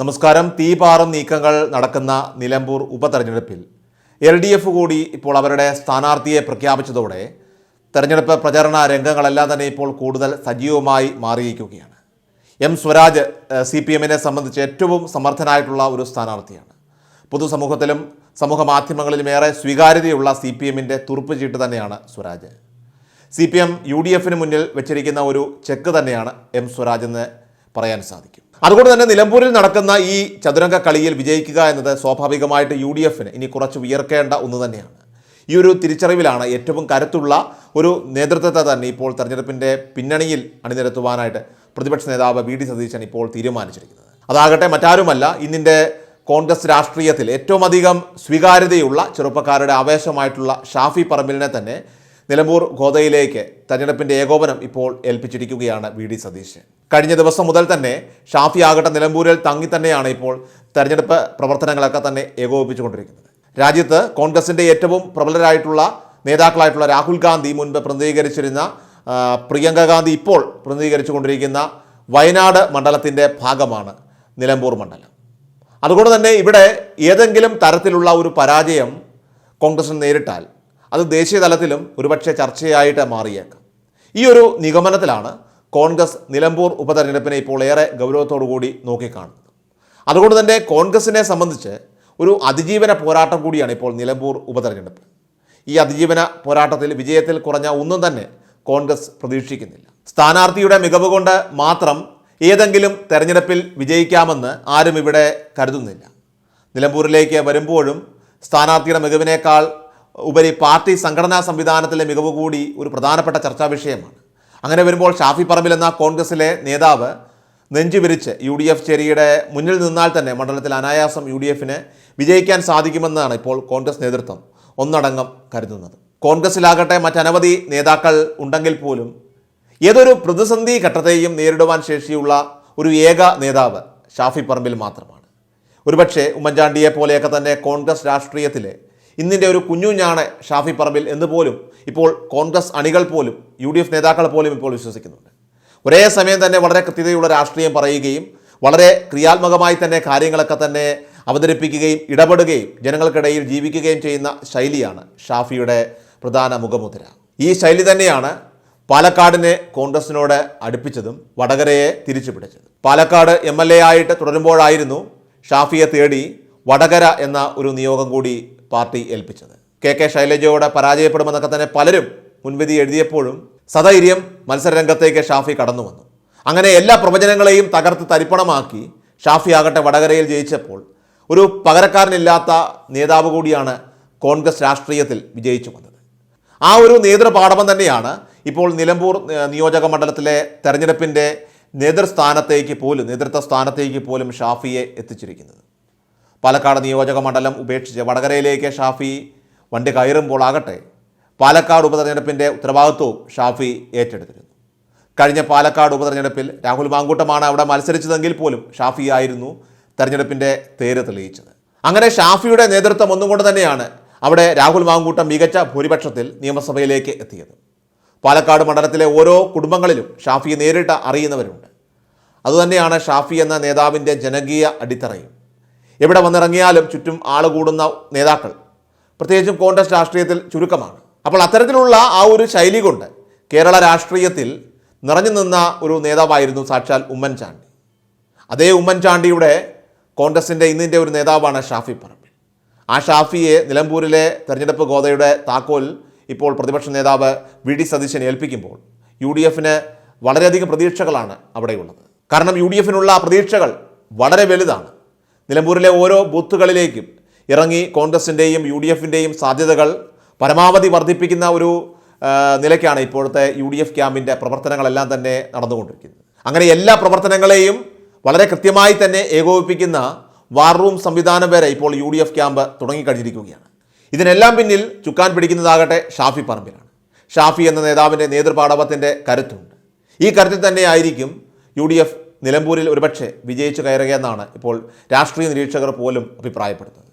നമസ്കാരം. തീപാറും നീക്കങ്ങൾ നടക്കുന്ന നിലമ്പൂർ ഉപതെരഞ്ഞെടുപ്പിൽ. എൽ ഡി എഫ് കൂടി ഇപ്പോൾ അവരുടെ സ്ഥാനാർത്ഥിയെ പ്രഖ്യാപിച്ചതോടെ തെരഞ്ഞെടുപ്പ് പ്രചരണ രംഗങ്ങളെല്ലാം തന്നെ ഇപ്പോൾ കൂടുതൽ സജീവമായി മാറിയിരിക്കുകയാണ്. എം സ്വരാജ് സി പി എമ്മിനെ സംബന്ധിച്ച് ഏറ്റവും സമർത്ഥനായിട്ടുള്ള ഒരു സ്ഥാനാർത്ഥിയാണ്. പൊതുസമൂഹത്തിലും സമൂഹ മാധ്യമങ്ങളിലും ഏറെ സ്വീകാര്യതയുള്ള സി പി എമ്മിന്റെ തുറുപ്പ് ചീട്ട് തന്നെയാണ് Swaraj. C P M U D എഫിന് മുന്നിൽ വെച്ചിരിക്കുന്ന ഒരു ചെക്ക് തന്നെയാണ് എം സ്വരാജ് എന്ന് പറയാൻ സാധിക്കും. അതുകൊണ്ട് തന്നെ നിലമ്പൂരിൽ നടക്കുന്ന ഈ ചതുരംഗ കളിയിൽ വിജയിക്കുക എന്നത് സ്വാഭാവികമായിട്ട് യു ഡി എഫിന് ഇനി കുറച്ച് ഉയർക്കേണ്ട ഒന്ന് തന്നെയാണ്. ഈ ഒരു തിരിച്ചറിവിലാണ് ഏറ്റവും കരുത്തുള്ള ഒരു നേതൃത്വത്തെ തന്നെ ഇപ്പോൾ തെരഞ്ഞെടുപ്പിന്റെ പിന്നണിയിൽ അണിനിരത്തുവാനായിട്ട് പ്രതിപക്ഷ നേതാവ് വി ഡി സതീശൻ ഇപ്പോൾ തീരുമാനിച്ചിരിക്കുന്നത്. അതാകട്ടെ മറ്റാരുമല്ല ഇന്നിന്റെ കോൺഗ്രസ് രാഷ്ട്രീയത്തിൽ ഏറ്റവും അധികം സ്വീകാര്യതയുള്ള ചെറുപ്പക്കാരുടെ ആവേശമായിട്ടുള്ള ഷാഫി പറമ്പിലിനെ തന്നെ നിലമ്പൂർ ഗോതയിലേക്ക് തെരഞ്ഞെടുപ്പിന്റെ ഏകോപനം ഇപ്പോൾ ഏൽപ്പിച്ചിരിക്കുകയാണ് വി ഡി സതീശൻ. കഴിഞ്ഞ ദിവസം മുതൽ തന്നെ ഷാഫി ആകട്ടെ നിലമ്പൂരിൽ തങ്ങി തന്നെയാണ് ഇപ്പോൾ തെരഞ്ഞെടുപ്പ് പ്രവർത്തനങ്ങളൊക്കെ തന്നെ ഏകോപിപ്പിച്ചുകൊണ്ടിരിക്കുന്നത്. രാജ്യത്ത് കോൺഗ്രസിന്റെ ഏറ്റവും പ്രബലരായിട്ടുള്ള നേതാക്കളായിട്ടുള്ള രാഹുൽ ഗാന്ധി മുൻപ് പ്രതിനിധീകരിച്ചിരുന്ന പ്രിയങ്ക ഗാന്ധി ഇപ്പോൾ പ്രതിനിധീകരിച്ചു കൊണ്ടിരിക്കുന്ന വയനാട് മണ്ഡലത്തിന്റെ ഭാഗമാണ് നിലമ്പൂർ മണ്ഡലം. അതുകൊണ്ട് തന്നെ ഇവിടെ ഏതെങ്കിലും തരത്തിലുള്ള ഒരു പരാജയം കോൺഗ്രസിന് നേരിട്ടാൽ അത് ദേശീയ തലത്തിലും ഒരുപക്ഷെ ചർച്ചയായിട്ട് മാറിയേക്കാം. ഈ ഒരു നിഗമനത്തിലാണ് കോൺഗ്രസ് നിലമ്പൂർ ഉപതെരഞ്ഞെടുപ്പിനെ ഇപ്പോൾ ഏറെ ഗൗരവത്തോടു കൂടി നോക്കിക്കാണുന്നത്. അതുകൊണ്ട് തന്നെ കോൺഗ്രസിനെ സംബന്ധിച്ച് ഒരു അതിജീവന പോരാട്ടം കൂടിയാണ് ഇപ്പോൾ നിലമ്പൂർ ഉപതെരഞ്ഞെടുപ്പ്. ഈ അതിജീവന പോരാട്ടത്തിൽ വിജയത്തിൽ കുറഞ്ഞ ഒന്നും തന്നെ കോൺഗ്രസ് പ്രതീക്ഷിക്കുന്നില്ല. സ്ഥാനാർത്ഥിയുടെ മികവ് കൊണ്ട് മാത്രം ഏതെങ്കിലും തെരഞ്ഞെടുപ്പിൽ വിജയിക്കാമെന്ന് ആരും ഇവിടെ കരുതുന്നില്ല. നിലമ്പൂരിലേക്ക് വരുമ്പോഴും സ്ഥാനാർത്ഥിയുടെ മികവിനേക്കാൾ ഉപരി പാർട്ടി സംഘടനാ സംവിധാനത്തിലെ മികവ് കൂടി ഒരു പ്രധാനപ്പെട്ട ചർച്ചാ വിഷയമാണ്. അങ്ങനെ വരുമ്പോൾ ഷാഫി പറമ്പിൽ എന്ന കോൺഗ്രസിലെ നേതാവ് നെഞ്ചു വിരിച്ച് യു ഡി എഫ് ചേരിയുടെ മുന്നിൽ നിന്നാൽ തന്നെ മണ്ഡലത്തിൽ അനായാസം യു ഡി എഫിന് വിജയിക്കാൻ സാധിക്കുമെന്നാണ് ഇപ്പോൾ കോൺഗ്രസ് നേതൃത്വം ഒന്നടങ്കം കരുതുന്നത്. കോൺഗ്രസിലാകട്ടെ മറ്റനവധി നേതാക്കൾ ഉണ്ടെങ്കിൽ പോലും ഏതൊരു പ്രതിസന്ധി ഘട്ടത്തെയും നേരിടുവാൻ ശേഷിയുള്ള ഒരു ഏക നേതാവ് ഷാഫി പറമ്പിൽ മാത്രമാണ്. ഒരുപക്ഷെ ഉമ്മൻചാണ്ടിയെ പോലെയൊക്കെ തന്നെ കോൺഗ്രസ് രാഷ്ട്രീയത്തിലെ ഇന്നിന്റെ ഒരു കുഞ്ഞുഞ്ഞാണ് ഷാഫി പറമ്പിൽ എന്ന് പോലും ഇപ്പോൾ കോൺഗ്രസ് അണികൾ പോലും യു ഡി എഫ് നേതാക്കൾ പോലും ഇപ്പോൾ വിശ്വസിക്കുന്നുണ്ട്. ഒരേ സമയം തന്നെ വളരെ കൃത്യതയുള്ള രാഷ്ട്രീയം പറയുകയും വളരെ ക്രിയാത്മകമായി തന്നെ കാര്യങ്ങളൊക്കെ തന്നെ അവതരിപ്പിക്കുകയും ഇടപെടുകയും ജനങ്ങൾക്കിടയിൽ ജീവിക്കുകയും ചെയ്യുന്ന ശൈലിയാണ് ഷാഫിയുടെ പ്രധാന മുഖമുദ്ര. ഈ ശൈലി തന്നെയാണ് പാലക്കാടിനെ കോൺഗ്രസിനോട് അടുപ്പിച്ചതും വടകരയെ തിരിച്ചു പിടിച്ചതും പാലക്കാട് എം എൽ എ ആയിട്ട് തുടരുമ്പോഴായിരുന്നു ഷാഫിയെ തേടി വടകര എന്ന ഒരു നിയോഗം കൂടി പാർട്ടി ഏൽപ്പിച്ചത്. കെ കെ ശൈലജയോട് പരാജയപ്പെടുമെന്നൊക്കെ തന്നെ പലരും മുൻവിധി എഴുതിയപ്പോഴും സധൈര്യം മത്സരരംഗത്തേക്ക് ഷാഫി കടന്നു വന്നു അങ്ങനെ എല്ലാ പ്രവചനങ്ങളെയും തകർത്ത് തരിപ്പണമാക്കി ഷാഫി ആകട്ടെ വടകരയിൽ ജയിച്ചപ്പോൾ ഒരു പകരക്കാരനില്ലാത്ത നേതാവ് കൂടിയാണ് കോൺഗ്രസ് രാഷ്ട്രീയത്തിൽ വിജയിച്ചു വന്നത്. ആ ഒരു നേതൃപാഠവം തന്നെയാണ് ഇപ്പോൾ നിലമ്പൂർ നിയോജക മണ്ഡലത്തിലെ തെരഞ്ഞെടുപ്പിന്റെ നേതൃസ്ഥാനത്തേക്ക് പോലും നേതൃത്വ സ്ഥാനത്തേക്ക് പോലും ഷാഫിയെ എത്തിച്ചിരിക്കുന്നത്. പാലക്കാട് നിയോജക മണ്ഡലം ഉപേക്ഷിച്ച് വടകരയിലേക്ക് ഷാഫി വണ്ടി കയറുമ്പോൾ ആകട്ടെ പാലക്കാട് ഉപതെരഞ്ഞെടുപ്പിന്റെ ഉത്തരവാദിത്വവും ഷാഫി ഏറ്റെടുത്തിരുന്നു. കഴിഞ്ഞ പാലക്കാട് ഉപതെരഞ്ഞെടുപ്പിൽ രാഹുൽ മാങ്കൂട്ടമാണ് അവിടെ മത്സരിച്ചതെങ്കിൽ പോലും ഷാഫി ആയിരുന്നു തെരഞ്ഞെടുപ്പിന്റെ തേര് തെളിയിച്ചത്. അങ്ങനെ ഷാഫിയുടെ നേതൃത്വം ഒന്നുകൊണ്ട് തന്നെയാണ് അവിടെ രാഹുൽ മാങ്കൂട്ടം മികച്ച ഭൂരിപക്ഷത്തിൽ നിയമസഭയിലേക്ക് എത്തിയത്. പാലക്കാട് മണ്ഡലത്തിലെ ഓരോ കുടുംബങ്ങളിലും ഷാഫിയെ നേരിട്ട് അറിയുന്നവരുണ്ട്. അതുതന്നെയാണ് ഷാഫി എന്ന നേതാവിന്റെ ജനകീയ അടിത്തറയും. എവിടെ വന്നിറങ്ങിയാലും ചുറ്റും ആൾ കൂടുന്ന നേതാക്കൾ. പ്രത്യേകിച്ചും കോൺഗ്രസ് രാഷ്ട്രീയത്തിൽ ചുരുക്കമാണ്. അപ്പോൾ അത്തരത്തിലുള്ള ആ ഒരു ശൈലി കൊണ്ട് കേരള രാഷ്ട്രീയത്തിൽ നിറഞ്ഞു നിന്ന ഒരു നേതാവായിരുന്നു സാക്ഷാൽ ഉമ്മൻചാണ്ടി. അതേ ഉമ്മൻചാണ്ടിയുടെ കോൺഗ്രസിന്റെ ഇന്നിന്റെ ഒരു നേതാവാണ് ഷാഫി പറമ്പിൽ. ആ ഷാഫിയെ നിലമ്പൂരിലെ തെരഞ്ഞെടുപ്പ് ഗോതയുടെ താക്കോൽ ഇപ്പോൾ പ്രതിപക്ഷ നേതാവ് വി ഡി സതീശൻ ഏൽപ്പിക്കുമ്പോൾ യു ഡി എഫിന് വളരെയധികം പ്രതീക്ഷകളാണ് അവിടെയുള്ളത്. കാരണം യു ഡി എഫിനുള്ള പ്രതീക്ഷകൾ വളരെ വലുതാണ്. നിലമ്പൂരിലെ ഓരോ ബൂത്തുകളിലേക്കും ഇറങ്ങി കോൺഗ്രസിന്റെയും യു ഡി എഫിന്റെയും സാധ്യതകൾ പരമാവധി വർദ്ധിപ്പിക്കുന്ന ഒരു നിലയ്ക്കാണ് ഇപ്പോഴത്തെ യു ഡി എഫ് ക്യാമ്പിന്റെ പ്രവർത്തനങ്ങളെല്ലാം തന്നെ നടന്നുകൊണ്ടിരിക്കുന്നത്. അങ്ങനെ എല്ലാ പ്രവർത്തനങ്ങളെയും വളരെ കൃത്യമായി തന്നെ ഏകോപിപ്പിക്കുന്ന വാർ റൂം സംവിധാനം വരെ ഇപ്പോൾ യു ഡി എഫ് ക്യാമ്പ് തുടങ്ങിക്കഴിഞ്ഞിരിക്കുകയാണ്. ഇതിനെല്ലാം പിന്നിൽ ചുക്കാൻ പിടിക്കുന്നതാകട്ടെ ഷാഫി പറമ്പിലാണ്. ഷാഫി എന്ന നേതാവിന്റെ നേതൃപാടവത്തിന്റെ കരുത്തുണ്ട്. ഈ കരുത്തിൽ തന്നെയായിരിക്കും യു ഡി എഫ് നിലമ്പൂരിൽ ഒരുപക്ഷെ വിജയിച്ചു കയറുകയെന്നാണ് ഇപ്പോൾ രാഷ്ട്രീയ നിരീക്ഷകർ പോലും അഭിപ്രായപ്പെടുന്നത്.